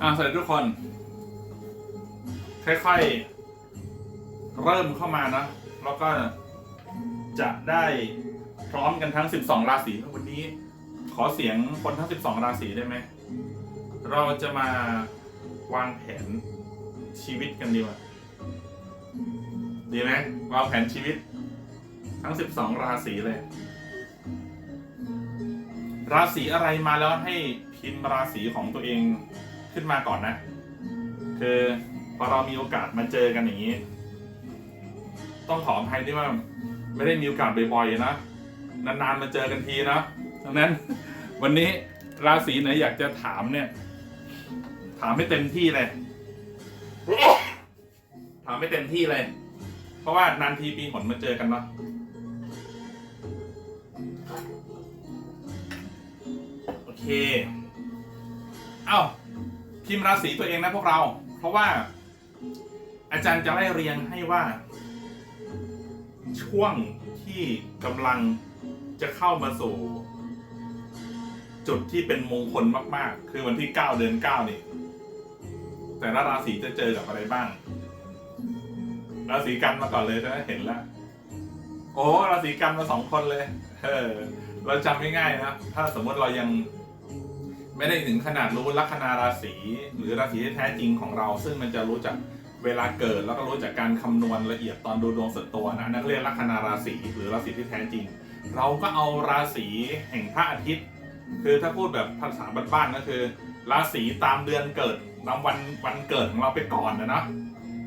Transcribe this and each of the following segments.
อ่าสวัสดีทุกคน ค่อยๆ เริ่มเข้ามานะ แล้วก็จะได้พร้อมกันทั้ง 12 ราศีวันนี้ ขอเสียงคนทั้ง 12 ราศีได้ไหม เราจะมาวางแผนชีวิตกันดีกว่าดีไหมวางแผนชีวิต ทั้ง 12 ราศีเลย ราศีอะไรมาแล้วให้พิมพ์ราศีของตัวเอง ขึ้นมาก่อนนะ คือพอเรามีโอกาสมาเจอกันอย่างนี้ ต้องขออภัยที่ว่าไม่ได้มีโอกาสบ่อยๆนะนานๆมาเจอกันทีนะดังนั้นวันนี้ราศีไหนอยากจะถามเนี่ย ถามให้เต็มที่เลย ถามให้เต็มที่เลย เพราะว่านานทีปีหนมาเจอกันเนาะโอเค เอ้า พิมพ์ราศีตัวเองนะพวกเรา เพราะว่าอาจารย์จะไล่เรียงให้ว่า ช่วงที่กำลังจะเข้ามาสู่จุดที่เป็นมงคลมาก ๆ คือวันที่ 9 เดือน9นี่ แต่ละราศีจะเจอกับอะไรบ้าง ราศีกันมาก่อนเลยจะเห็นแล้ว โอ้ราศีกันมาสองคนเลย เออ เราจำง่ายๆนะ ถ้าสมมติเรายัง ไม่ได้ถึงขนาดรู้ลัคนาราศีหรือราศีที่แท้จริงของเรา ซึ่งมันจะรู้จักเวลาเกิดแล้วก็รู้จักการคำนวณละเอียดตอนดูดวงส่วนตัวนะนั่นเรียกลัคนาราศีหรือราศีที่แท้จริง เราก็เอาราศีแห่งพระอาทิตย์ คือถ้าพูดแบบภาษาบ้านๆก็คือ ราศีตามเดือนเกิดตามวันวันเกิดของเราไปก่อนนะเนาะ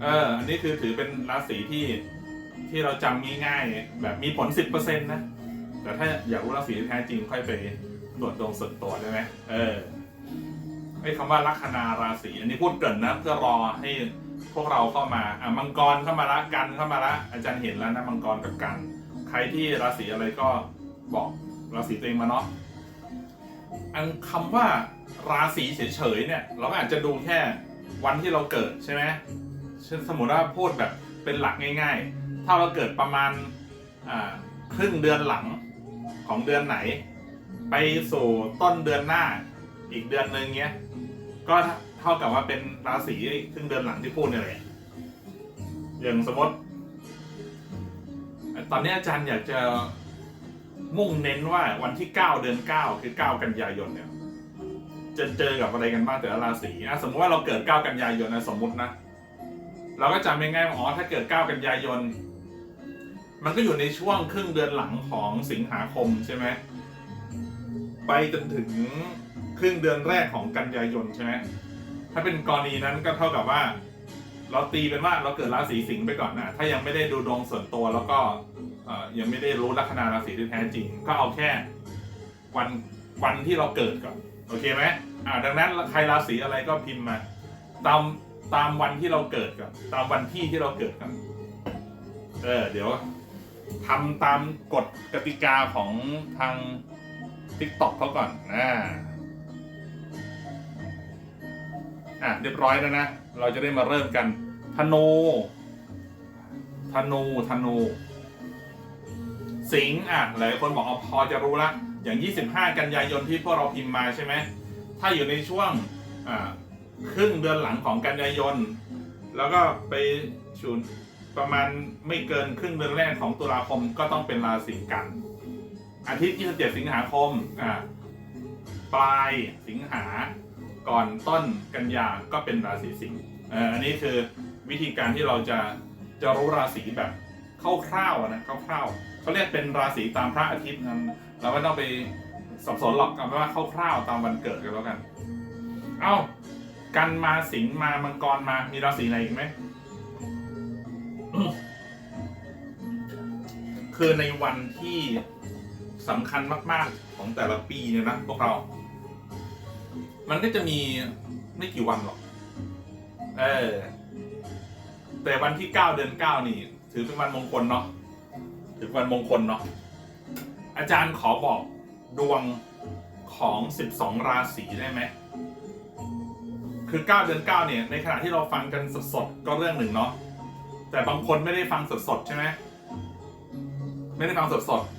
เอออันนี้คือถือเป็นราศีที่ที่เราจำง่ายๆแบบมีผล 10%นะแต่ถ้าอยากรู้ราศีที่แท้จริงค่อยไป ตรวจดวงส่วนตัวได้ไหมเออไอ้คำว่าลัคนาราศีอันนี้พูดเกรินนะเพื่อรอให้พวกเราเข้ามาอะมังกรเข้ามาละกันเข้ามาละอาจารย์เห็นแล้วนะมังกรกับกัน ใครที่ราศีอะไรก็บอกราศีตัวเองมาเนาะอันคำว่าราศีเฉยๆเนี่ย เราอาจจะดูแค่วันที่เราเกิดใช่ไหมเช่นสมมติว่าพูดแบบเป็นหลักง่าย ๆ ถ้าเราเกิดประมาณครึ่งเดือนหลังของเดือนไหน ไปสู่ต้นเดือนหน้า อีกเดือนหนึ่งเงี้ย ก็เท่ากับว่าเป็นราศีครึ่งเดือนหลังที่พูดเนี่ยแหละอย่างสมมติ ตอนนี้อาจารย์อยากจะมุ่งเน้นว่าวันที่ 9 เดือน 9 คือ 9 กันยายนเนี่ย จะเจอกับอะไรกันบ้างแต่ละราศีอะสมมติว่าเราเกิด 9 กันยายนนะสมมตินะ เราก็จำง่ายๆว่าอ๋อถ้าเกิด 9 กันยายน มันก็อยู่ในช่วงครึ่งเดือนหลังของสิงหาคมใช่ไหม ไปจนถึงครึ่งเดือนแรกของกันยายนใช่ไหมถ้าเป็นกรณีนั้นก็เท่ากับว่า เราตีเป็นว่าเราเกิดราศีสิงห์ไปก่อนนะถ้ายังไม่ได้ดูดวงส่วนตัวแล้วก็ยังไม่ได้รู้ลัคนาราศีที่แท้จริง ก็เอาแค่วันวันที่เราเกิดก่อนโอเคไหมอ่าดังนั้นใครราศีอะไรก็พิมพ์มา ตามตามวันที่เราเกิดก่อนตามวันที่ที่เราเกิดก่อนเออเดี๋ยวทำตามกฎกติกาของทาง ทิกตอกเขาก่อนนะอะเรียบร้อยแล้วนะ เราจะได้มาเริ่มกันธนูธนูธนู สิงห์อะหลายคนบอกอ๋อพอจะรู้ละ อย่าง 25 กันยายนที่พวกเราพิมพ์มาใช่ไหม ถ้าอยู่ในช่วงอ่าครึ่งเดือนหลังของกันยายน แล้วก็ไปชุนประมาณไม่เกินครึ่งเดือนแรกของตุลาคมก็ต้องเป็นราศีกัน อาทิตย์ที่27 สิงหาคมอ่าปลายสิงหาก่อนต้นกันยาก็เป็นราศีสิงห์อันนี้คือวิธีการที่เราจะจะรู้ราศีแบบคร่าวๆนะคร่าวๆเขาเรียกเป็นราศีตามพระอาทิตย์นั้นเราไม่ต้องไปสับสนหรอกเอาเป็นว่าคร่าวๆตามวันเกิดกันแล้วกัน เอ้ากันมาสิงมามังกรมามีราศีไหนอีกไหมคือในวันที่ สำคัญมาก ๆ ของแต่ละปีเนี่ยนะพวกเรา มันก็จะมีไม่กี่วันหรอก เออ แต่วันที่เก้าเดือนเก้านี่ ถือเป็นวันมงคลเนาะ ถือเป็นวันมงคลเนาะ อาจารย์ขอบอกดวงของสิบสองราศีได้ไหม คือเก้าเดือนเก้าเนี่ย ในขณะที่เราฟังกันสดๆ ก็เรื่องหนึ่งเนาะ แต่บางคนไม่ได้ฟังสดๆ ใช่ไหม ไม่ได้ฟังสดๆ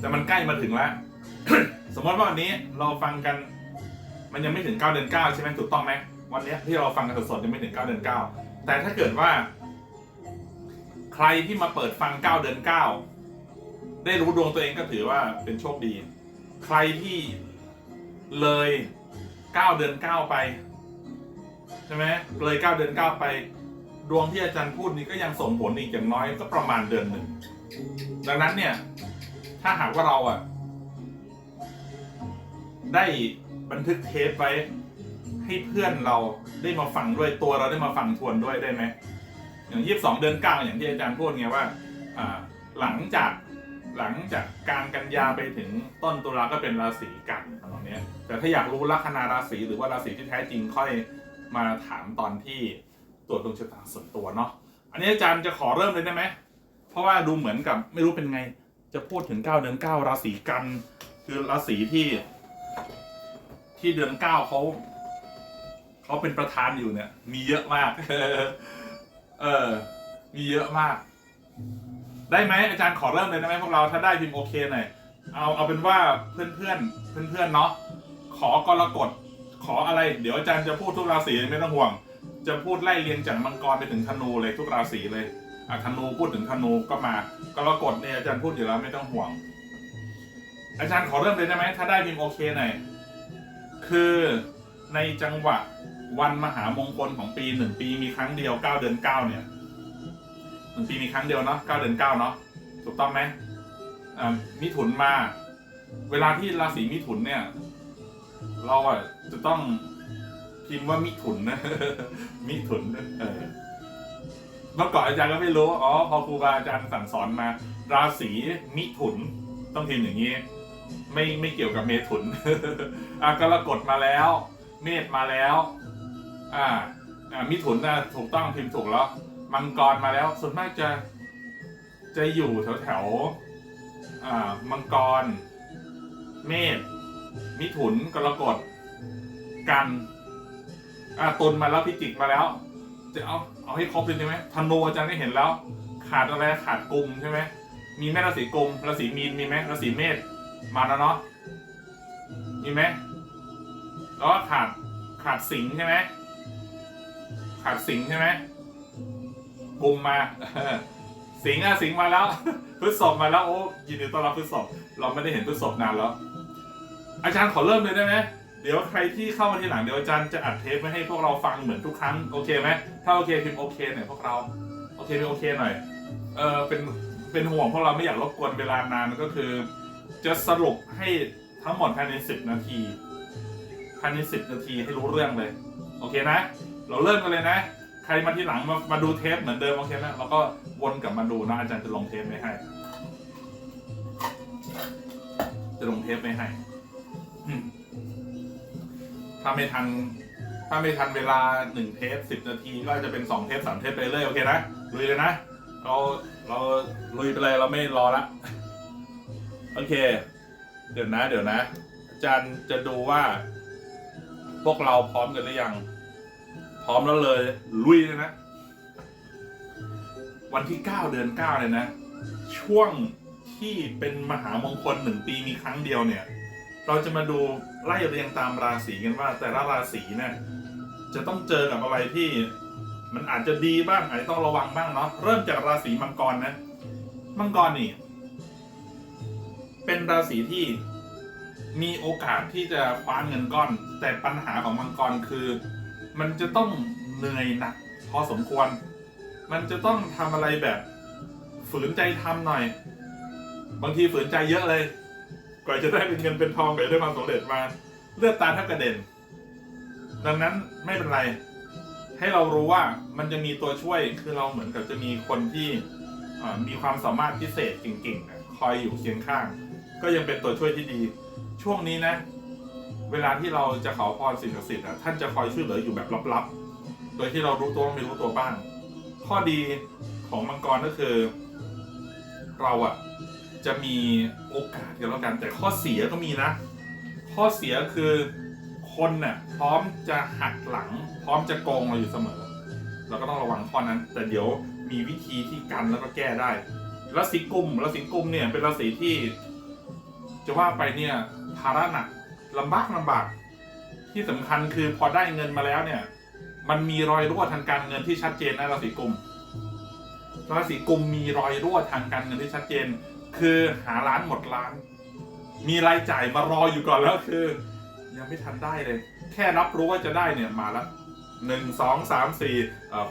แต่มันใกล้มาถึงแล้ว สมมติว่าวันนี้เราฟังกัน มันยังไม่ถึง 9 เดือน 9 ใช่ไหมถูกต้องไหมวันนี้ที่เราฟังกันสดๆยังไม่ถึง 9 เดือน 9 แต่ถ้าเกิดว่า ใครที่มาเปิดฟัง 9 เดือน 9 ได้รู้ดวงตัวเองก็ถือว่าเป็นโชคดี ใครที่เลย 9 เดือน 9 ไปใช่ไหมเลย 9 เดือน 9 ไป ดวงที่อาจารย์พูดนี้ก็ยังส่งผลอีกอย่างน้อยก็ประมาณเดือนหนึ่งดังนั้นเนี่ย ถ้าหากว่าเราอะ ได้บันทึกเทปไว้ ให้เพื่อนเราได้มาฟังด้วยตัวเราได้มาฟังทวนด้วยได้ไหมอย่างยี่สิบสองเดือนเก้าอย่างที่อาจารย์พูดไงว่าอ่าหลังจากหลังจากกลางกันยาไปถึงต้นตุลาก็เป็นราศีกันตรงนี้ยแต่ถ้าอยากรู้ลัคนาราศีหรือว่าราศีที่แท้จริงค่อยมาถามตอนที่ตรวจดวงชะตาส่วนตัวเนาะอันนี้อาจารย์จะขอเริ่มเลยได้ไหมเพราะว่าดูเหมือนกับไม่รู้เป็นไง จะพูดถึงเก้าเดือนเก้าราศีกัน คือราศีที่ ที่เดือนเก้าเขาเขาเป็นประธานอยู่เนี่ย มีเยอะมาก เออ มีเยอะมาก ได้ไหมอาจารย์ขอเริ่มเลยได้ไหมพวกเราถ้าได้พิมพ์โอเคหน่อยเอาเอาเป็นว่าเพื่อนเพื่อนเพื่อนเพื่อนเนาะขอกรกฎขออะไร เดี๋ยวอาจารย์จะพูดทุกราศีไม่ต้องห่วง จะพูดไล่เรียงจากมังกรไปถึงธนูเลยทุกราศีเลย อะธนูพูดถึงธนูก็มากรกฎเนี่ยอาจารย์พูดอยู่แล้วไม่ต้องห่วง อาจารย์ขอเริ่มเลยได้ไหมถ้าได้พิมพ์โอเคหน่อยคือในจังหวะวันมหามงคลของปีหนึ่งปีมีครั้งเดียวเก้าเดือนเก้าเนี่ยหนึ่งปีมีครั้งเดียวเนาะเก้าเดือนเก้าเนาะถูกต้องไหมอ่ามิถุนมา เวลาที่ราศีมิถุนเนี่ย เราอะจะต้องพิมพ์ว่ามิถุนนะมิถุนเออ เมื่อก่อนอาจารย์ก็ไม่รู้ อ๋อ พอครูบาอาจารย์สั่งสอนมา ราศีมิถุน ต้องพิมพ์อย่างนี้ ไม่ไม่เกี่ยวกับเมถุน อะกรกฎมาแล้ว เมษมาแล้ว อ่า อ่ามิถุนนะถูกต้องพิมพ์ถูกแล้ว มังกรมาแล้ว ส่วนมากจะ จะอยู่แถวแถวอ่า มังกร เมษ มิถุน กรกฎ กัน อ่าตุลมาแล้วพิจิกมาแล้ว จะเอา เอาให้ครบเลยใช่ไหมธนูอาจารย์ได้เห็นแล้ว ขาดอะไรขาดกลุ่มใช่ไหมมีแม่ราศีกลุ่มราศีมีนมีไหมราศีเมษมาแล้วเนาะมีไหมแล้วก็ขาดขาดสิงใช่ไหมขาดสิงใช่ไหมกลุ่มมาสิงอะสิงมาแล้วพฤษภมาแล้วโอ้ยินดีต้อนรับพฤษภเราไม่ได้เห็นพฤษภนานแล้ว อาจารย์ขอเริ่มเลยได้ไหม เดี๋ยวใครที่เข้ามาทีหลังเดี๋ยวอาจารย์จะอัดเทปไว้ให้พวกเราฟังเหมือนทุกครั้งโอเคไหมถ้าโอเคพิมพ์โอเคหน่อยพวกเราโอเคพิมพ์โอเคหน่อยเออเป็นเป็นห่วงพวกเราไม่อยากรบกวนเวลานานก็คือ จะสรุปให้ทั้งหมดภายในสิบนาทีภายในสิบนาทีให้รู้เรื่องเลย โอเคนะ เราเริ่มกันเลยนะ ใครมาที่หลังมามาดูเทปเหมือนเดิมโอเคไหมเราก็วนกลับมาดูนะอาจารย์จะลงเทปไว้ให้ จะลงเทปไว้ให้ ถ้าไม่ทัน ถ้าไม่ทันเวลาหนึ่งเทปสิบนาทีก็จะเป็นสองเทปสามเทปไปเรื่อยโอเคนะลุยเลยนะเราเราลุยไปเลยเราไม่รอละโอเค เดี๋ยวนะ เดี๋ยวนะอาจารย์จะดูว่า พวกเราพร้อมกันหรือยัง พร้อมแล้วเลย ลุยเลยนะ วันที่9เดือน9เลยนะ ช่วงที่เป็นมหามงคลหนึ่งปีมีครั้งเดียวเนี่ย เราจะมาดูไล่เรียงตามราศีกันว่า แต่ละราศีเนี่ยจะต้องเจอกับอะไรที่มันอาจจะดีบ้างอาจจะต้องระวังบ้างเนาะเริ่มจากราศีมังกรนะมังกรนี่ เป็นราศีที่มีโอกาสที่จะคว้าเงินก้อน แต่ปัญหาของมังกรคือ มันจะต้องเหนื่อยหนักพอสมควร มันจะต้องทำอะไรแบบ ฝืนใจทำหน่อย บางทีฝืนใจเยอะเลย ว่าจะได้เป็นเงินเป็นทองกว่าจะได้ความสำเร็จมาเลือดตาแทบกระเด็น ดังนั้นไม่เป็นไร ให้เรารู้ว่ามันจะมีตัวช่วยคือเราเหมือนกับจะมีคนที่มีความสามารถพิเศษเก่งๆคอยอยู่เคียงข้าง ก็ยังเป็นตัวช่วยที่ดี ช่วงนี้นะ เวลาที่เราจะขอพรสิ่งศักดิ์สิทธิ์อะท่านจะคอยช่วยเหลืออยู่แบบลับๆ โดยที่เรารู้ตัวไม่รู้ตัวบ้าง ข้อดีของมังกรก็คือ เราอะ จะมีโอกาสกันแล้วกัน แต่ข้อเสียก็มีนะ ข้อเสียคือคนน่ะพร้อมจะหักหลัง พร้อมจะโกงเราอยู่เสมอ เราก็ต้องระวังข้อนั้น แต่เดี๋ยวมีวิธีที่กันแล้วก็แก้ได้ราศีกุมราศีกุมเนี่ยเป็นราศีที่ จะว่าไปเนี่ยภาระหนักลำบากลำบาก ที่สำคัญคือพอได้เงินมาแล้วเนี่ย มันมีรอยรั่วทางการเงินที่ชัดเจนนะราศีกุมราศีกุมมีรอยรั่วทางการเงินที่ชัดเจน คือหาร้านหมดร้าน มีรายจ่ายมารออยู่ก่อนแล้วคือ ยังไม่ทันได้เลย แค่รับรู้ว่าจะได้เนี่ยมาแล้วหนึ่งสองสามสี่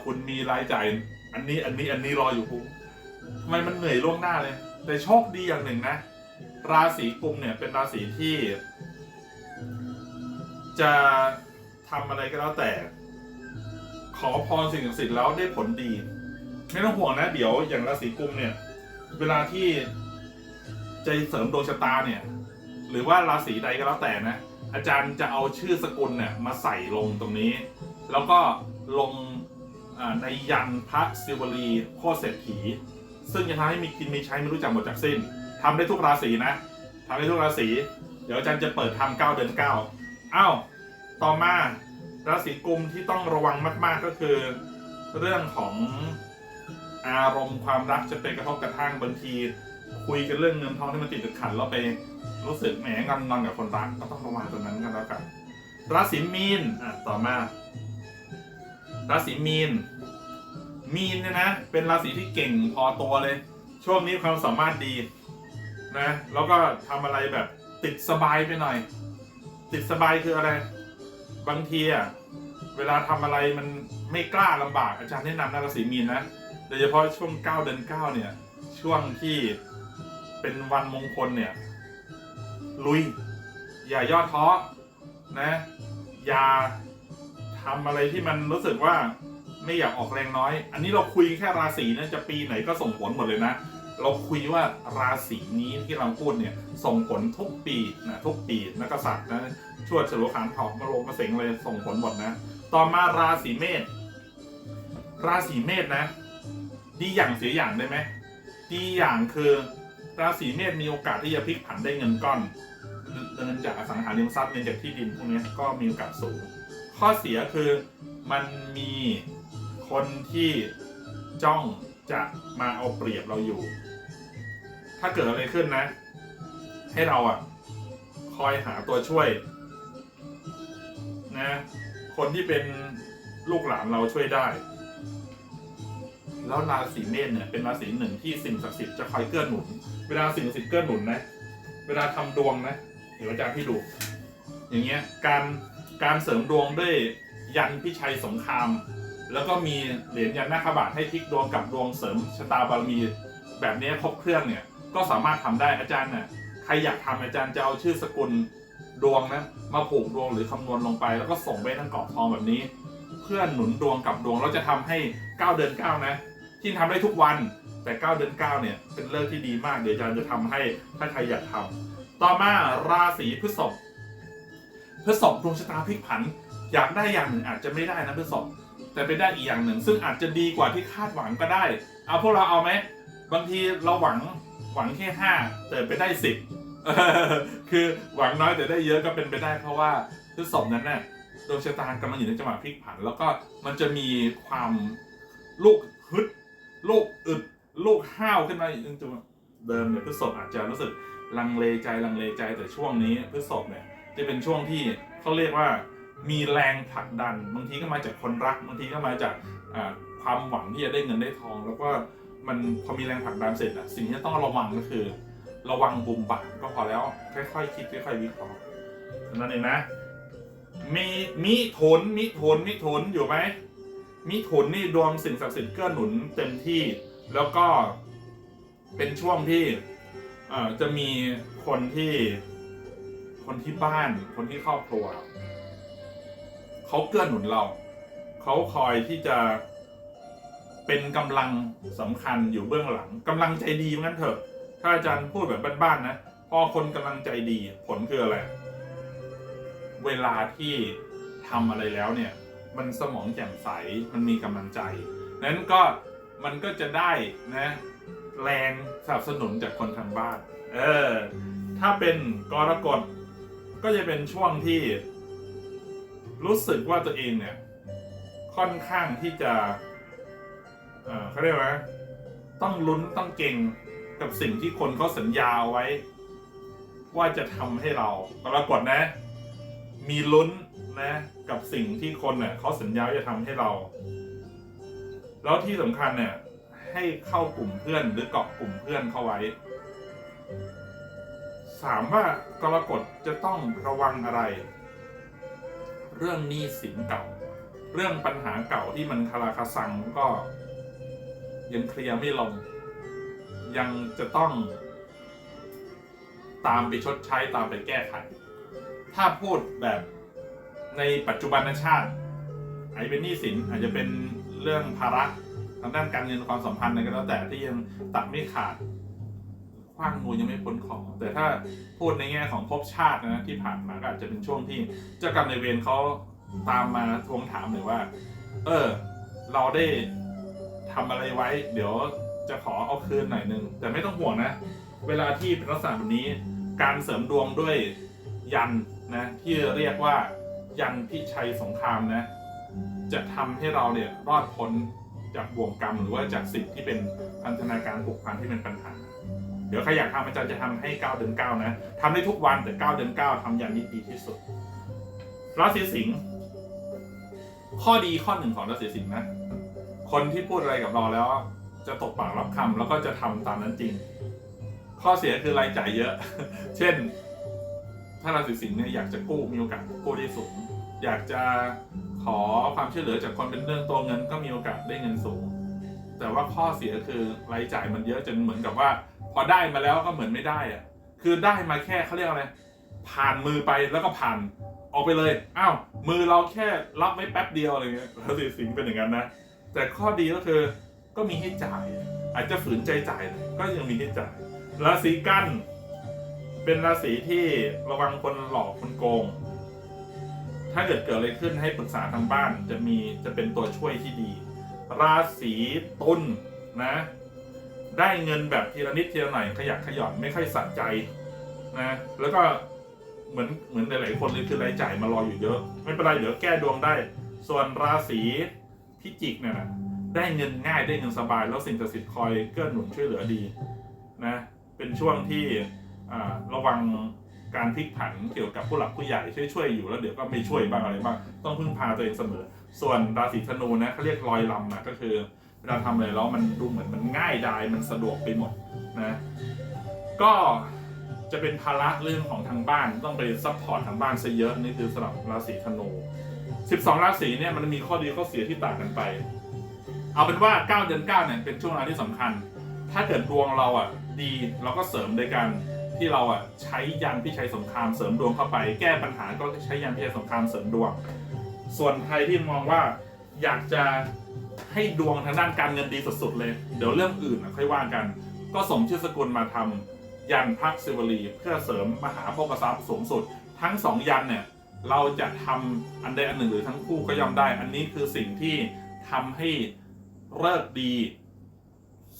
คุณมีรายจ่าย อันนี้อันนี้อันนี้รออยู่คุณทำไมมันเหนื่อยล่วงหน้าเลย แต่โชคดีอย่างหนึ่งนะ ราศีกุมเนี่ยเป็นราศีที่ จะทำอะไรก็แล้วแต่ ขอพรสิ่งศักดิ์สิทธิ์แล้วได้ผลดี ไม่ต้องห่วงนะ เดี๋ยวอย่างราศีกุมเนี่ย เวลาที่ จะเสริมดวงชะตาเนี่ย หรือว่าราศีใดก็แล้วแต่นะ อาจารย์จะเอาชื่อสกุลเนี่ยมาใส่ลงตรงนี้ แล้วก็ลงในยันพระศิวลีโคตรเศรษฐี ซึ่งจะทำให้มีกินมีใช้ไม่รู้จักหมดจากสิ้นทำได้ทุกราศีนะทำได้ทุกราศี เดี๋ยวอาจารย์จะเปิดทำเก้าเดือนเก้าอ้าวต่อมาราศีกุมที่ต้องระวังมาก ๆก็คือ เรื่องของอารมณ์ความรักจะไปกระทบกระทั่งบางที คุยกันเรื่องเงินทองที่มันติดขัดแล้วไปรู้สึกแหมงอนงอนกับคนรักก็ต้องระวังตรงนั้นกันแล้วกันราศีมีนอะต่อมาราศีมีน มีนเนี่ยนะ เป็นราศีที่เก่งพอตัวเลย ช่วงนี้ความสามารถดีนะ แล้วก็ทำอะไรแบบติดสบายไปหน่อย ติดสบายคืออะไร บางทีอะเวลาทำอะไรมันไม่กล้าลำบากอาจารย์แนะนำนะราศีมีนนะโดยเฉพาะช่วง9เดือน9เนี่ย ช่วงที่ เป็นวันมงคลเนี่ยลุย อย่าย่อท้อนะ อย่าทำอะไรที่มันรู้สึกว่าไม่อยากออกแรงน้อย อันนี้เราคุยแค่ราศีนะจะปีไหนก็ส่งผลหมดเลยนะ เราคุยว่าราศีนี้ที่เราพูดเนี่ยส่งผลทุกปีนะทุกปีนักษัตริย์นะชวดฉลวขานเผามาลงมาเสงเลยส่งผลหมดนะ ต่อมาราศีเมษราศีเมษนะ ดีอย่างเสียอย่างได้ไหมดีอย่างคือ ราศีเมษมีโอกาสที่จะพลิกผันได้เงินก้อนเงินจากอสังหาริมทรัพย์เงินจากที่ดินพวกนี้ก็มีโอกาสสูง ข้อเสียคือมันมีคนที่จ้องจะมาเอาเปรียบเราอยู่ ถ้าเกิดอะไรขึ้นนะ ให้เราอะคอยหาตัวช่วยนะ คนที่เป็นลูกหลานเราช่วยได้ แล้วราศีเมษเนี่ยเป็นราศีหนึ่งที่สิ่งศักดิ์สิทธิ์จะคอยเกื้อหนุน เวลาสิ่งสิทธิ์เกื้อหนุนนะ เวลาทำดวงนะเดี๋ยวอาจารย์ให้ดู อย่างเงี้ยการการเสริมดวงด้วยยันพิชัยสงคราม แล้วก็มีเหรียญยันนาคบาทให้พลิกดวงกับดวงเสริมชะตาบารมีแบบนี้ครบเครื่องเนี่ยก็สามารถทำได้อาจารย์เนี่ยใครอยากทำอาจารย์จะเอาชื่อสกุลดวงนะมาผูกดวงหรือคำนวณลงไป แล้วก็ส่งไปทั้งกรอบทองแบบนี้ เพื่อหนุนดวงกับดวงแล้วจะทำให้ 9 เดือน9นะที่ทำได้ทุกวัน แต่9เดือน9เนี่ยเป็นเลิกที่ดีมาก เดี๋ยวอาจารย์จะทำให้ถ้าใครอยากทำต่อมาราศีพฤษภพฤษภดวงชะตาพลิกผัน อยากได้อย่างหนึ่งอาจจะไม่ได้นะพฤษภแต่ไปได้อีกอย่างหนึ่ง ซึ่งอาจจะดีกว่าที่คาดหวังก็ได้ เอาพวกเราเอาไหมบางทีเราหวังหวังแค่ห้าแต่ไปได้สิบคือหวังน้อยแต่ได้เยอะก็เป็นไปได้เพราะว่าพฤษภนั้นเนี่ยดวงชะตากำลังอยู่ในจังหวะพลิกผัน แล้วก็มันจะมีความลูกฮึดลูกอึด ลูกห้าวขึ้นมาอีกจังหวะเดิมเนี่ยพฤษภอาจจะรู้สึกลังเลใจลังเลใจแต่ช่วงนี้พฤษภเนี่ยจะเป็นช่วงที่เขาเรียกว่ามีแรงผลักดัน บางทีก็มาจากคนรักบางทีก็มาจากความหวังที่จะได้เงินได้ทอง แล้วก็มันพอมีแรงผลักดันเสร็จอะสิ่งที่ต้องระวังก็คือ ระวังบุมบามก็พอแล้วค่อยๆคิดค่อยๆวิเคราะห์นั่นเองนะมีมิถุนมิถุนมิถุนอยู่ไหมมิถุนนี่ดวงสิ่งศักดิ์สิทธิ์เกื้อหนุนเต็มที่ แล้วก็เป็นช่วงที่เอ่อจะมีคนที่คนที่บ้าน คนที่ครอบครัวเขาเกื้อหนุนเราเขาคอยที่จะเป็นกำลังสำคัญอยู่เบื้องหลังกำลังใจดีงั้นเถอะ ถ้าอาจารย์พูดแบบบ้านๆนะ พอคนกำลังใจดีผลคืออะไร เวลาที่ทำอะไรแล้วเนี่ย มันสมองแจ่มใสมันมีกำลังใจนั้นก็ มันก็จะได้นะแรงสนับสนุนจากคนทางบ้าน เออ ถ้าเป็นกรกฎก็จะเป็นช่วงที่ รู้สึกว่าตัวเองเนี่ย ค่อนข้างที่จะ เออเขาเรียกว่าต้องลุ้นต้องเก่งกับสิ่งที่คนเขาสัญญาเอาไว้ ว่าจะทำให้เรากรกฎนะ มีลุ้นนะ กับสิ่งที่คนเน่ยเขาสัญญาว่าจะทำให้เรา แล้วที่สำคัญเนี่ย ให้เข้ากลุ่มเพื่อนหรือเกาะกลุ่มเพื่อนเข้าไว้ถามว่ากรกฎจะต้องระวังอะไร เรื่องหนี้สินเก่า เรื่องปัญหาเก่าที่มันคาราคาซังก็ ยังเคลียร์ไม่ลง ยังจะต้องตามไปชดใช้ตามไปแก้ไข ถ้าพูดแบบในปัจจุบันชาติไอ้เป็นหนี้สินอาจจะเป็น เรื่องภาระทางด้านการเงินความสัมพันธ์อะไรก็แล้วแต่ที่ยังตัดไม่ขาดขว้างงูยังไม่พ้นของแต่ถ้าพูดในแง่ของภพชาตินะที่ผ่านมาก็อาจจะเป็นช่วงที่เจ้ากรรมนายเวรเขาตามมาทวงถามเลยว่า เออ เราได้ทำอะไรไว้ เดี๋ยวจะขอเอาคืนหน่อยนึง แต่ไม่ต้องห่วงนะ เวลาที่เป็นลักษณะแบบนี้ การเสริมดวงด้วยยันนะที่เรียกว่ายันพิชัยสงครามนะ จะทำให้เราเนี่ยรอดพ้นจากบ่วงกรรมหรือว่าจากสิ่งที่เป็นพันธนาการผูกพันที่เป็นปัญหา เดี๋ยวใครอยากทำอาจารย์จะทำให้9เดือน9นะทำได้ทุกวันแต่9เดือน9ทำยันนี้ดีที่สุดราศีสิงห์ข้อดีข้อหนึ่งของราศีสิงห์นะ คนที่พูดอะไรกับเราแล้ว จะตกปากรับคำแล้วก็จะทำตามนั้นจริง ข้อเสียคือรายจ่ายเยอะ เช่น ถ้าราศีสิงห์เนี่ยอยากจะกู้มีโอกาสกู้ได้สูง อยากจะ ขอความช่วยเหลือจากคนเป็นเรื่องตัวเงินก็มีโอกาสได้เงินสูง แต่ว่าข้อเสียคือรายจ่ายมันเยอะจนเหมือนกับว่า พอได้มาแล้วก็เหมือนไม่ได้อะคือได้มาแค่เขาเรียกอะไรผ่านมือไปแล้วก็ผ่านออกไปเลยอ้าวมือเราแค่รับไว้แป๊บเดียวอะไรเงี้ยราศีสิงห์เป็นอย่างนั้นนะแต่ข้อดีก็คือก็มีให้จ่าย อาจจะฝืนใจจ่ายหน่อยก็ยังมีให้จ่ายราศีกัน เป็นราศีที่ระวังคนหลอกคนโกง ถ้าเกิดเกิดอะไรขึ้นให้ปรึกษาทางบ้านจะมีจะเป็นตัวช่วยที่ดี ราศีตุลนะ ได้เงินแบบทีละนิดทีละหน่อยขยักขย่อนไม่ค่อยสะใจนะ แล้วก็เหมือนเหมือนหลายๆคนเลยคือรายจ่ายมารออยู่เยอะ ไม่เป็นไรเดี๋ยวแก้ดวงได้ ส่วนราศีพิจิกเนี่ยนะได้เงินง่ายได้เงินสบาย แล้วสิ่งศักดิ์สิทธิ์คอยเกื้อหนุนช่วยเหลือดีนะเป็นช่วงที่ระวัง การพลิกผันเกี่ยวกับผู้หลักผู้ใหญ่ช่วยๆอยู่แล้วเดี๋ยวก็ไม่ช่วยบ้างอะไรบ้างต้องพึ่งพาตัวเองเสมอ ส่วนราศีธนูนะเขาเรียกลอยลำนะก็คือเวลาทำอะไรแล้วมันดูเหมือนมันง่ายดายมันสะดวกไปหมดนะก็จะเป็นภาระเรื่องของทางบ้านต้องไปซัพพอร์ตทางบ้านซะเยอะนี่คือสำหรับราศีธนู 12 ราศีเนี่ยมันมีข้อดีข้อเสียที่ต่างกันไป เอาเป็นว่า 9 เดือน9เนี่ยเป็นช่วงเวลาที่สำคัญ ถ้าเกิดดวงเราอะดีเราก็เสริมโดยการ ที่เราอะใช้ยันพิชัยสงครามเสริมดวงเข้าไป แก้ปัญหาก็ใช้ยันพิชัยสงครามเสริมดวง ส่วนใครที่มองว่าอยากจะให้ดวงทางด้านการเงินดีสุดๆเลย เดี๋ยวเรื่องอื่นค่อยว่ากัน ก็สมชื่อสกุลมาทำยันพระศิวลีเพื่อเสริมมหาโภคทรัพย์สูงสุด ทั้งสองยันเนี่ยเราจะทำอันใดอันหนึ่งหรือทั้งคู่ก็ย่อมได้ อันนี้คือสิ่งที่ทำให้เลิกดี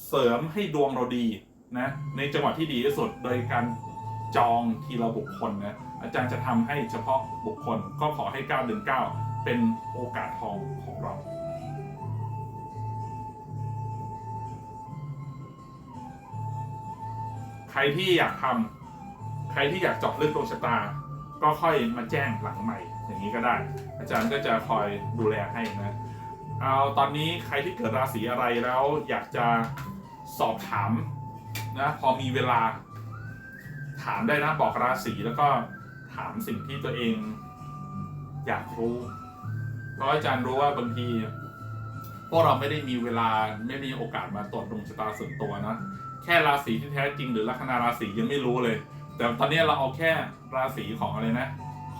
เสริมให้ดวงเราดี นะในจังหวะที่ดีที่สุดโดยการจองทีละบุคคลนะอาจารย์จะทำให้เฉพาะบุคคลก็ขอให้9เดือน9 เป็นโอกาสทองของเราใครที่อยากทำใครที่อยากเจาะลึกดวงชะตา ก็ค่อยมาแจ้งหลังใหม่ อย่างนี้ก็ได้ อาจารย์ก็จะคอยดูแลให้นะเอาตอนนี้ใครที่เกิดราศีอะไรแล้วอยากจะสอบถาม นะพอมีเวลา ถามได้นะบอกราศีแล้วก็ถามสิ่งที่ตัวเอง อยากรู้ เพราะอาจารย์รู้ว่าบางทีพวกเราไม่ได้มีเวลาไม่มีโอกาสมาตรวจดวงชะตาส่วนตัวนะแค่ราศีที่แท้จริงหรือลัคนาราศียังไม่รู้เลย แต่ตอนนี้เราเอาแค่ราศีของอะไรนะ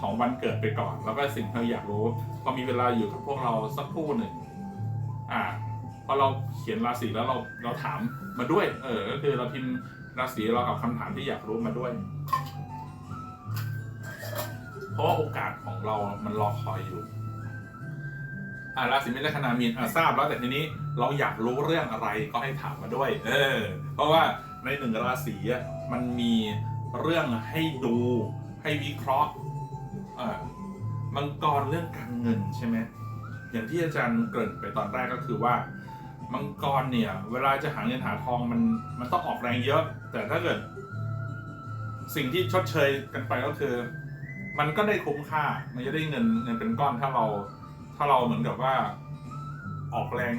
ของวันเกิดไปก่อน แล้วก็สิ่งที่เราอยากรู้พอมีเวลาอยู่กับพวกเราสักครู่หนึ่งอ่า อเราเขียนราศีแล้วเราเราถามมาด้วย เออ ก็คือเราพิมพ์ราศีเรากับคำถามที่อยากรู้มาด้วย เพราะว่าโอกาสของเรามันรอคอยอยู่อ่าราศีเมษลัคนามีนอ่าทราบแล้วแต่ทีนี้เราอยากรู้เรื่องอะไรก็ให้ถามมาด้วย เออ เพราะว่าในหนึ่งราศีมันมีเรื่องให้ดูให้วิเคราะห์อ่ามังกรเรื่องการเงินใช่ไหมอย่างที่อาจารย์เกริ่นไปตอนแรกก็คือว่า มังกรเนี่ย เวลาจะหาเงินหาทองมันมันต้องออกแรงเยอะ แต่ถ้าเกิด สิ่งที่ชดเชยกันไปก็คือ มันก็ได้คุ้มค่า มันจะได้เงินเงินเป็นก้อนถ้าเรา ถ้าเราเหมือนกับว่า ออกแรง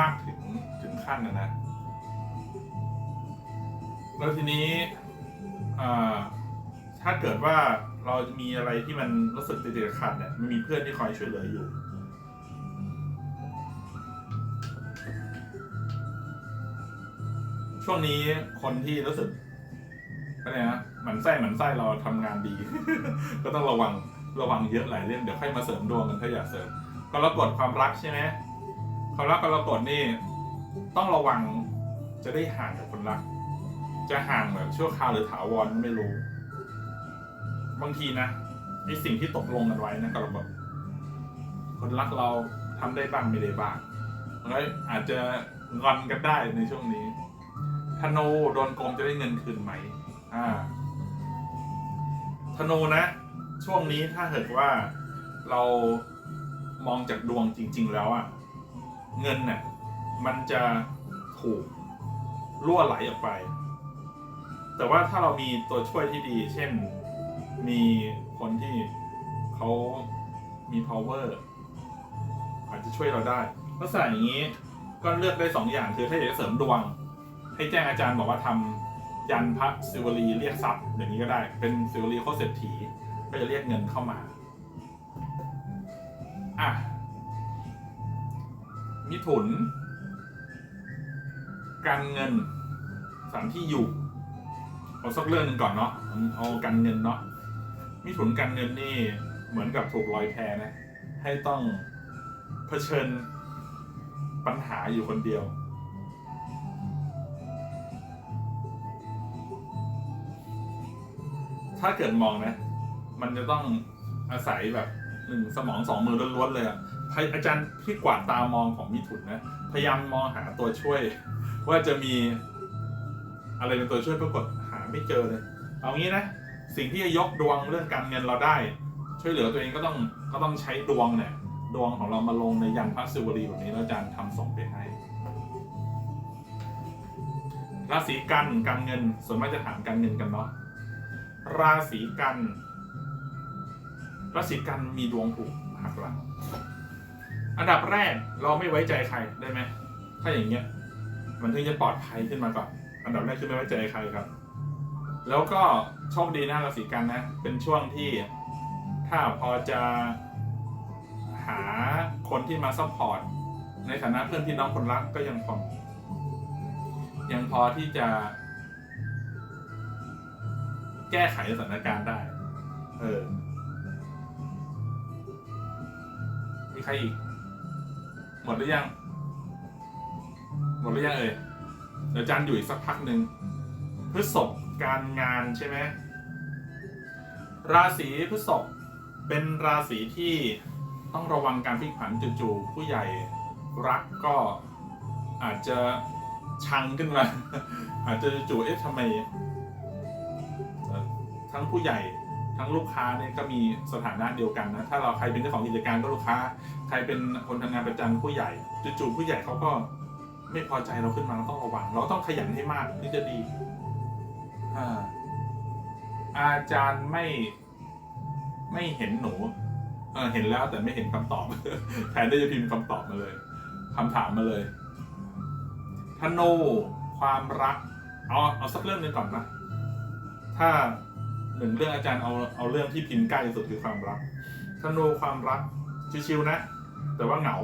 มากถึงถึงขั้นนะนะ แล้วทีนี้ถ้าเกิดว่าเรามีอะไรที่มันรู้สึกติดขัดเนี่ยมันมีเพื่อนที่คอยช่วยเหลืออยู่ ช่วงนี้คนที่รู้สึกอะไรนะหมันไส้หมันไส้เราทำงานดี ก็ต้องระวังระวังเยอะหลายเรื่องเดี๋ยวค่อยมาเสริมดวงกันถ้าอยากเสริมกรกฎความรักใช่ไหมความรักกรกฎนี่ต้องระวังจะได้ห่างกับคนรัก จะห่างแบบชั่วคราวหรือถาวรไม่รู้ บางทีนะไอสิ่งที่ตกลงกันไว้นะกรกฎคนรักเราทำได้บ้างไม่ได้บ้างแล้วอาจจะงอนกันได้ในช่วงนี้ ธนูโดนโกงจะได้เงินคืนไหมอ่าธนูนะ ช่วงนี้ถ้าเกิดว่าเรามองจากดวงจริง ๆ แล้วอะเงินเนี่ยมันจะถูกล่วไหลออกไป แต่ว่าถ้าเรามีตัวช่วยที่ดี เช่นมีคนที่เขามี power อาจจะช่วยเราได้ลักษณะอย่างนี้ก็เลือกได้สองอย่างคือถ้าอยากจะเสริมดวง ให้แจ้งอาจารย์บอกว่าทำยันพระศิวลีเรียกทรัพย์อย่างนี้ก็ได้ เป็นศิวลีโคเศรษฐีก็จะเรียกเงินเข้ามาอะมิถุน การเงินสถานที่อยู่เอาสักเรื่องหนึ่งก่อนเนาะเอาการเงินเนาะมิถุนการเงินนี่เหมือนกับถูกลอยแพนะให้ต้องเผชิญปัญหาอยู่คนเดียว ถ้าเกิดมองนะ มันจะต้องอาศัยแบบหนึ่งสมองสองมือล้วนๆเลยอะอาจารย์ที่กวาดตามองของมิถุนนะ พยายามมองหาตัวช่วย ว่าจะมีอะไรเป็นตัวช่วยปรากฏหาไม่เจอเลย เอางี้นะ สิ่งที่จะยกดวงเรื่องการเงินเราได้ ช่วยเหลือตัวเองก็ต้องก็ต้องใช้ดวงเนี่ย ดวงของเรามาลงในยันพระศิวลีแบบนี้แล้วอาจารย์ทำส่งไปให้ราศีกันการเงินส่วนมากจะถามการเงินกันเนาะ ราศีกัน ราศีกันมีดวงถูกหักหลัง อันดับแรกเราไม่ไว้ใจใครได้ไหม ถ้าอย่างเงี้ย มันถึงจะปลอดภัยขึ้นมาก่อน อันดับแรกคือไม่ไว้ใจใครครับ แล้วก็โชคดีนะราศีกันนะ เป็นช่วงที่ถ้าพอจะหาคนที่มาซัพพอร์ตในฐานะเพื่อนพี่น้องคนรักก็ยังพอยังพอที่จะ แก้ไขสถานการณ์ได้ เออ มีใครอีก หมดหรือยัง หมดหรือยังเอ่ยเดี๋ยวจารย์อยู่อีกสักพักหนึ่งพฤษภการงานใช่ไหมราศีพฤษภเป็นราศีที่ต้องระวังการพลิกผันจู่ๆผู้ใหญ่รักก็อาจจะชังขึ้นมา อาจจะจู่ๆเอ๊ะทำไม ทั้งผู้ใหญ่ทั้งลูกค้าเนี่ยก็มีสถานะเดียวกันนะถ้าเราใครเป็นเจ้าของกิจการก็ลูกค้า ใครเป็นคนทำงานประจำผู้ใหญ่จู่ๆผู้ใหญ่เขาก็ไม่พอใจเราขึ้นมาเราต้องระวัง เราต้องขยันให้มากถึงจะดีอาจารย์ไม่ไม่เห็นหนูเเห็นแล้วแต่ไม่เห็นคำตอบแทนที่จะพิมพ์คำตอบมาเลยคำถามมาเลยธนูความรักเอาเอาสักเรื่องหนึ่งก่อนนะถ้า หนึ่งเรื่องอาจารย์เอาเอาเรื่องที่พิมพ์ใกล้ที่สุดคือความรักธนูความรักชิวๆนะ แต่ว่าเหงา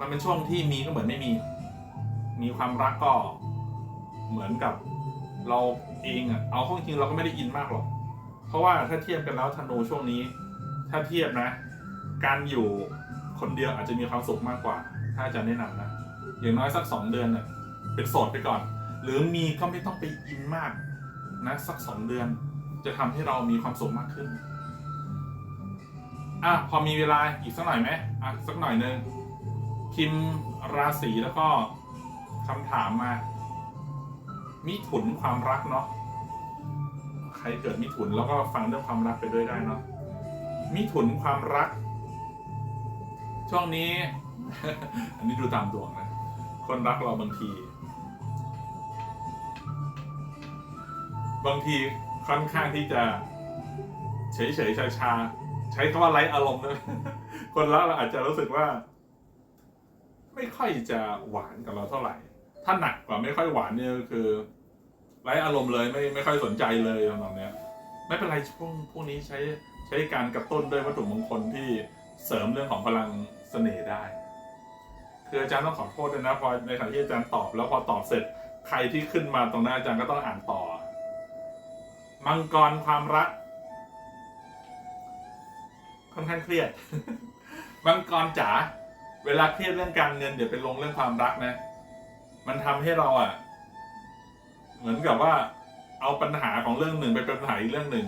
มันเป็นช่วงที่มีก็เหมือนไม่มี มีความรักก็เหมือนกับเราเองอะเอาข้อจริงเราก็ไม่ได้อินมากหรอก เพราะว่าถ้าเทียบกันแล้วธนูช่วงนี้ ถ้าเทียบนะ การอยู่คนเดียวอาจจะมีความสุขมากกว่า ถ้าอาจารย์แนะนำนะอย่างน้อยสักสองเดือนเนี่ยเป็นโสดไปก่อน หรือมีก็ไม่ต้องไปอินมาก นะสักสองเดือน จะทำให้เรามีความสุขมากขึ้น อะพอมีเวลาอีกสักหน่อยไหมอะสักหน่อยหนึ่งพิมพ์ราศีแล้วก็คำถามมา มิถุนความรักเนาะใครเกิดมิถุนแล้วก็ฟังเรื่องความรักไปด้วยได้เนาะมิถุนความรัก ช่วงนี้ อันนี้ดูตามดวงนะ คนรักเราบางที บางทีค่อนข้างที่จะเฉยเฉยชาชาๆใช้คำว่าไร้อารมณ์เลยคนละเราอาจจะรู้สึกว่า ไม่ค่อยจะหวานกับเราเท่าไหร่ ถ้าหนักกว่าไม่ค่อยหวานเนี่ยคือ ไร้อารมณ์เลยไม่ไม่ค่อยสนใจเลยตอนเนี้ย ไม่เป็นไรพวกพวกนี้ใช้ใช้การกระตุ้นด้วยวัตถุมงคลที่เสริมเรื่องของพลังเสน่ห์ได้ คืออาจารย์ต้องขอโทษด้วยนะพอในขณะที่อาจารย์ตอบ แล้วพอตอบเสร็จใครที่ขึ้นมาตรงหน้าอาจารย์ก็ต้องอ่านต่อ มังกรความรัก ค่อนข้างเครียด มังกรจ๋าเวลาเครียดเรื่องการเงินเดี๋ยวไปลงเรื่องความรักนะ มันทำให้เราอะ เหมือนกับว่า เอาปัญหาของเรื่องหนึ่งไปเป็นปัญหาอีกเรื่องหนึ่ง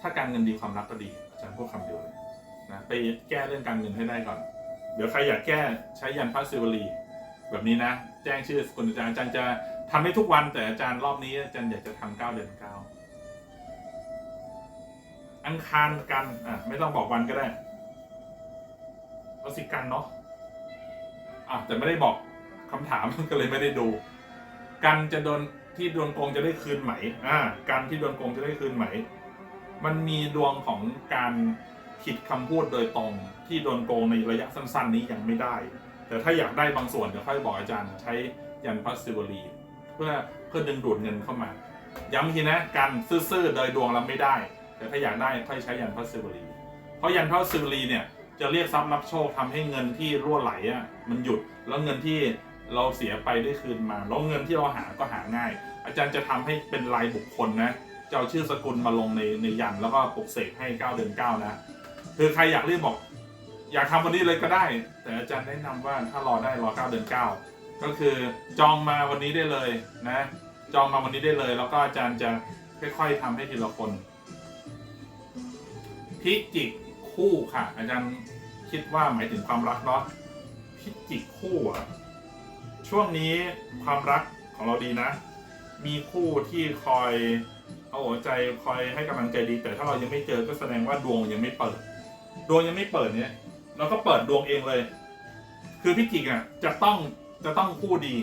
ถ้าการเงินดีความรักก็ดีอาจารย์พูดคำเดียวเลยนะไปแก้เรื่องการเงินให้ได้ก่อน เดี๋ยวใครอยากแก้ใช้ยันพระศิวลีแบบนี้นะ แจ้งชื่อสกุลอาจารย์อาจารย์จะทำได้ทุกวันแต่อาจารย์รอบนี้อาจารย์อยากจะทำเก้าเดือนเก้า อังคารกันอะไม่ต้องบอกวันก็ได้ราศีกันเนาะอะแต่ไม่ได้บอกคำถามก็เลยไม่ได้ดู กันจะโดนที่โดนโกงจะได้คืนไหมอ่ากันที่โดนโกงจะได้คืนไหม มันมีดวงของการผิดคำพูดโดยตรงที่โดนโกงในระยะสั้น ๆ นี้ยังไม่ได้ แต่ถ้าอยากได้บางส่วนเดี๋ยวค่อยบอกอาจารย์ใช้ยันพัสซิวลีเพื่อเพื่อดึงดูดเงินเข้ามา ย้ำอีกทีนะการซื่อๆโดยดวงเราไม่ได้ แต่ถ้าอยากได้ค่อยใช้ยันพัสซิวลีเพราะยันพัสซิวลีเนี่ยจะเรียกทรัพย์รับโชคทำให้เงินที่รั่วไหลอะมันหยุดแล้วเงินที่เราเสียไปได้คืนมาแล้วเงินที่เราหาก็หาง่าย อาจารย์จะทำให้เป็นรายบุคคลนะจะเอาชื่อสกุลมาลงในในยันแล้วก็ปลุกเสกให้9เดือน9นะคือใครอยากรีบบอก อยากทำวันนี้เลยก็ได้ แต่อาจารย์แนะนำว่าถ้ารอได้รอ9เดือน9 ก็คือจองมาวันนี้ได้เลยนะ จองมาวันนี้ได้เลย แล้วก็อาจารย์จะค่อยๆทำให้ทีละคน พิจิกคู่ค่ะ อาจารย์คิดว่าหมายถึงความรักเนาะพิจิกคู่อะช่วงนี้ความรักของเราดีนะ มีคู่ที่คอยเอาหัวใจคอยให้กำลังใจดี แต่ถ้าเรายังไม่เจอก็แสดงว่าดวงยังไม่เปิด ดวงยังไม่เปิดเนี่ยเราก็เปิดดวงเองเลย คือพิจิกอะจะต้องจะต้องคู่ดี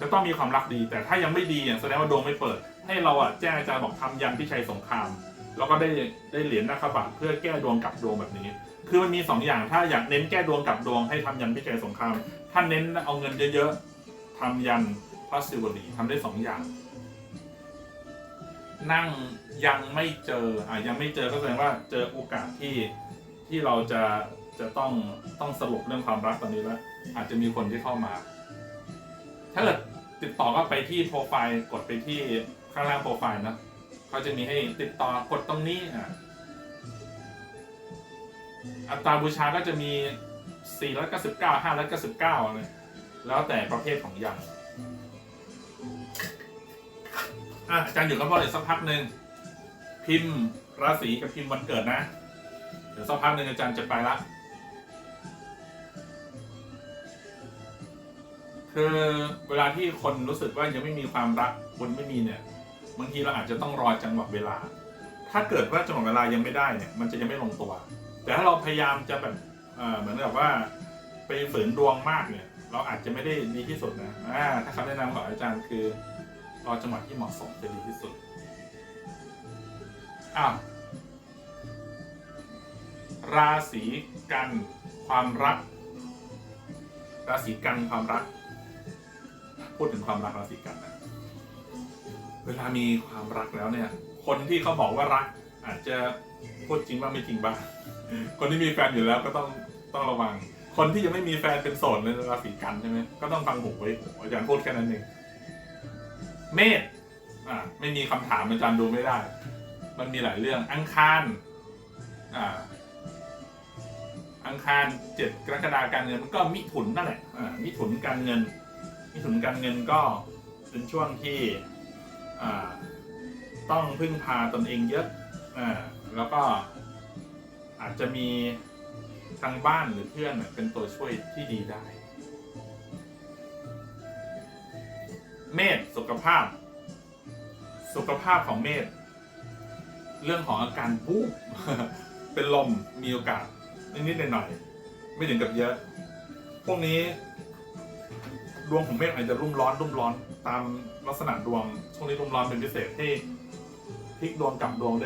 จะต้องมีความรักดี แต่ถ้ายังไม่ดีอะแสดงว่าดวงไม่เปิด ให้เราอะแจ้งอาจารย์บอกทำยันพิชัยสงคราม แล้วก็ได้ได้เหรียญนาคบาทเพื่อแก้ดวงกลับดวงแบบนี้ คือมันมีสองอย่างถ้าอยากเน้นแก้ดวงกลับดวงให้ทำยันพิชัยสงครามถ้าเน้นเอาเงินเยอะๆทำยันพระศิวลีทำได้สองอย่าง นั่งยังไม่เจออะยังไม่เจอก็แสดงว่าเจอโอกาสที่ที่เราจะจะต้องต้องสรุปเรื่องความรักตอนนี้แล้วอาจจะมีคนที่เข้ามา ถ้าเกิดติดต่อก็ไปที่โปรไฟล์กดไปที่ข้างล่างโปรไฟล์นะ เขาจะมีให้ติดต่อกดตรงนี้อะอัตราบูชาก็จะมี 499 599เลยแล้วแต่ประเภทของยันอะอาจารย์อยู่กับพ่ออีกสักพักหนึ่งพิมพ์ราศีกับพิมพ์วันเกิดนะ เดี๋ยวสักพักหนึ่งอาจารย์จะไปละคือเวลาที่คนรู้สึกว่ายังไม่มีความรักคนไม่มีเนี่ย บางทีเราอาจจะต้องรอจังหวะเวลา ถ้าเกิดว่าจังหวะเวลายังไม่ได้เนี่ยมันจะยังไม่ลงตัว แต่ถ้าเราพยายามจะแบบเหมือนกับว่าไปฝืนดวงมากเนี่ยเราอาจจะไม่ได้ดีที่สุดนะถ้าคำแนะนำของอาจารย์คือรอจังหวะที่เหมาะสมจะดีที่สุดอ้าวราศีกันความรัก ราศีกันความรัก พูดถึงความรักราศีกันนะ เวลามีความรักแล้วเนี่ย คนที่เขาบอกว่ารัก อาจจะพูดจริงบ้างไม่จริงบ้างคนที่มีแฟนอยู่แล้วก็ต้องต้องระวัง คนที่ยังไม่มีแฟนเป็นโสดในราศีกันใช่ไหมก็ต้องฟังหูไว้หูอาจารย์พูดแค่นั้นเองเมษอ่าไม่มีคำถามอาจารย์ดูไม่ได้ มันมีหลายเรื่องอังคารอ่าอังคารเจ็ดกรกฎาการเงินมันก็มิถุนนั่นแหละอ่ามิถุนการเงิน มิถุนการเงินก็เป็นช่วงที่ ต้องพึ่งพาตนเองเยอะอ่าแล้วก็อาจจะมีทางบ้านหรือเพื่อนเป็นตัวช่วยที่ดีได้ เมษสุขภาพ สุขภาพของเมษเรื่องของอาการบูบเป็นลมมีโอกาสนิดๆหน่อยๆไม่ถึงกับเยอะ พวกนี้ดวงของเมษอาจจะรุ่มร้อนรุ่มร้อนตามลักษณะดวง ช่วงนี้ลมร้อนเป็นพิเศษที่พลิกดวงกลับดวงได้